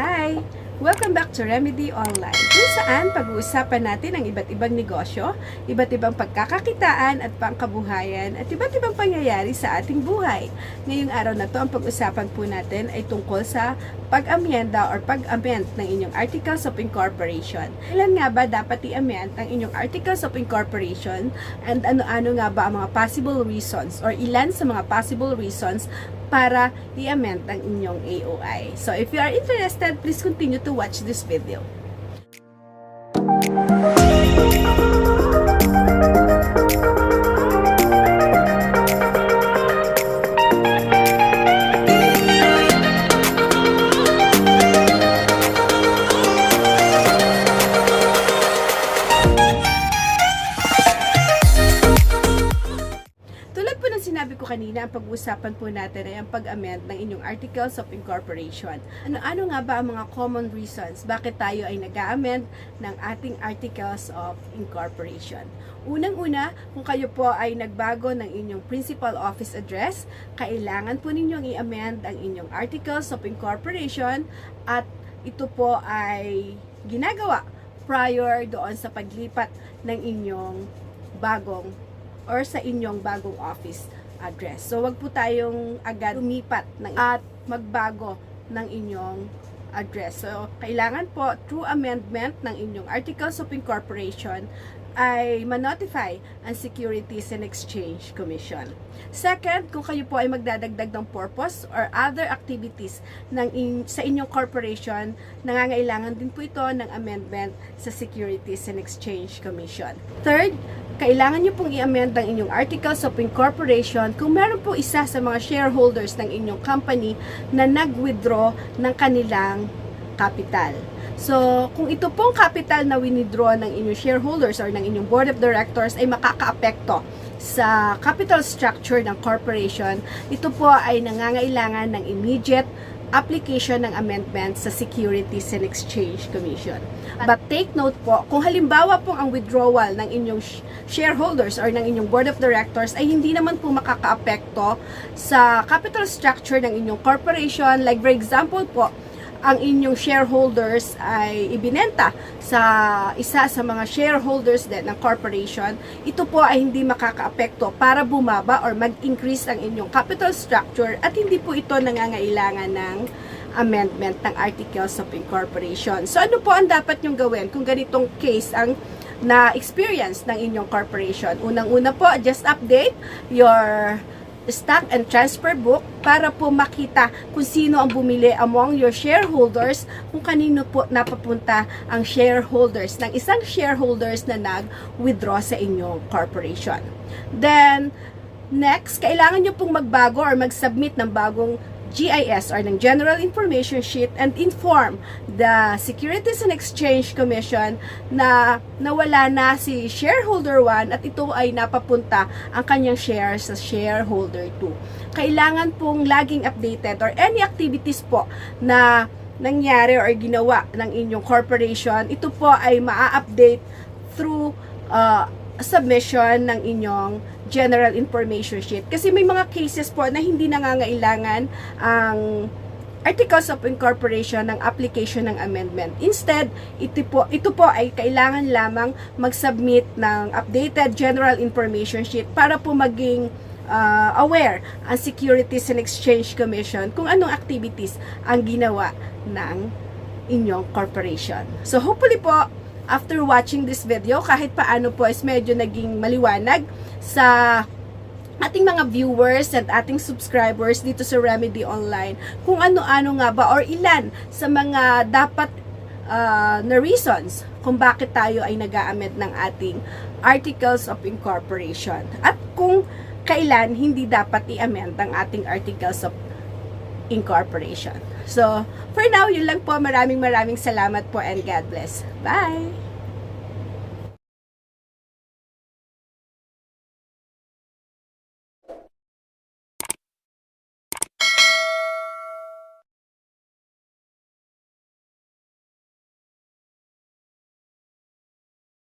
Hi! Welcome back to Remedy Online, kung saan pag-uusapan natin ang iba't ibang negosyo, iba't ibang pagkakakitaan at pangkabuhayan, at iba't ibang pangyayari sa ating buhay. Ngayong araw na to, ang pag-usapan po natin ay tungkol sa pag-amyenda or pag-amend ng inyong Articles of Incorporation. Ilan nga ba dapat i-amend ang inyong Articles of Incorporation and ano-ano nga ba ang mga possible reasons or ilan sa mga possible reasons para i-amend ang inyong AOI. So if you are interested, please continue to watch this video. Tulad sinabi ko kanina, ang pag-uusapan po natin ay ang pag-amend ng inyong Articles of Incorporation. Ano-ano nga ba ang mga common reasons bakit tayo ay nag-amend ng ating Articles of Incorporation? Unang-una, kung kayo po ay nagbago ng inyong principal office address, kailangan po ninyong i-amend ang inyong Articles of Incorporation at ito po ay ginagawa prior doon sa paglipat ng inyong bagong or sa inyong bagong office address. So, wag po tayong agad lumipat ng, at magbago ng inyong address. So, kailangan po through amendment ng inyong Articles of Incorporation ay ma-notify ang Securities and Exchange Commission. Second, kung kayo po ay magdadagdag ng purpose or other activities ng in, sa inyong corporation, nangangailangan din po ito ng amendment sa Securities and Exchange Commission. Third, kailangan nyo pong i-amend ang inyong Articles of Incorporation kung meron po isa sa mga shareholders ng inyong company na nag-withdraw ng kanilang capital. So, kung ito pong capital na winidraw ng inyong shareholders or ng inyong board of directors ay makakaapekto sa capital structure ng corporation, ito po ay nangangailangan ng immediate application ng amendment sa Securities and Exchange Commission. But take note po, kung halimbawa po ang withdrawal ng inyong sh- shareholders or ng inyong board of directors ay hindi naman po makakaapekto sa capital structure ng inyong corporation, like for example po, ang inyong shareholders ay ibinenta sa isa sa mga shareholders din ng corporation, ito po ay hindi makakaapekto para bumaba or mag-increase ang inyong capital structure at hindi po ito nangangailangan ng amendment ng Articles of Incorporation. So ano po ang dapat nyong gawin kung ganitong case ang na experience ng inyong corporation? Unang-una po, just update your stock and transfer book para po makita kung sino ang bumili among your shareholders kung kanino po napapunta ang shareholders ng isang shareholders na nag-withdraw sa inyong corporation. Then, next, kailangan nyo pong magbago or mag-submit ng bagong GIS or ng General Information Sheet and inform the Securities and Exchange Commission na nawala na si shareholder 1 at ito ay napapunta ang kanyang shares sa shareholder 2. Kailangan pong laging updated or any activities po na nangyari or ginawa ng inyong corporation, ito po ay maa-update through uh, submission ng inyong general information sheet. Kasi may mga cases po na hindi nangangailangan ang Articles of Incorporation ng application ng amendment. Instead, ito po, ito po ay kailangan lamang mag-submit ng updated general information sheet para po maging uh, aware ang Securities and Exchange Commission kung anong activities ang ginawa ng inyong corporation. So hopefully po, after watching this video, kahit paano po is medyo naging maliwanag sa ating mga viewers at ating subscribers dito sa Remedy Online kung ano-ano nga ba or ilan sa mga dapat uh, na reasons kung bakit tayo ay nag-a-amend ng ating Articles of Incorporation at kung kailan hindi dapat i-amend ang ating Articles of Incorporation. So, for now, yun lang po. Maraming maraming salamat po and God bless. Bye!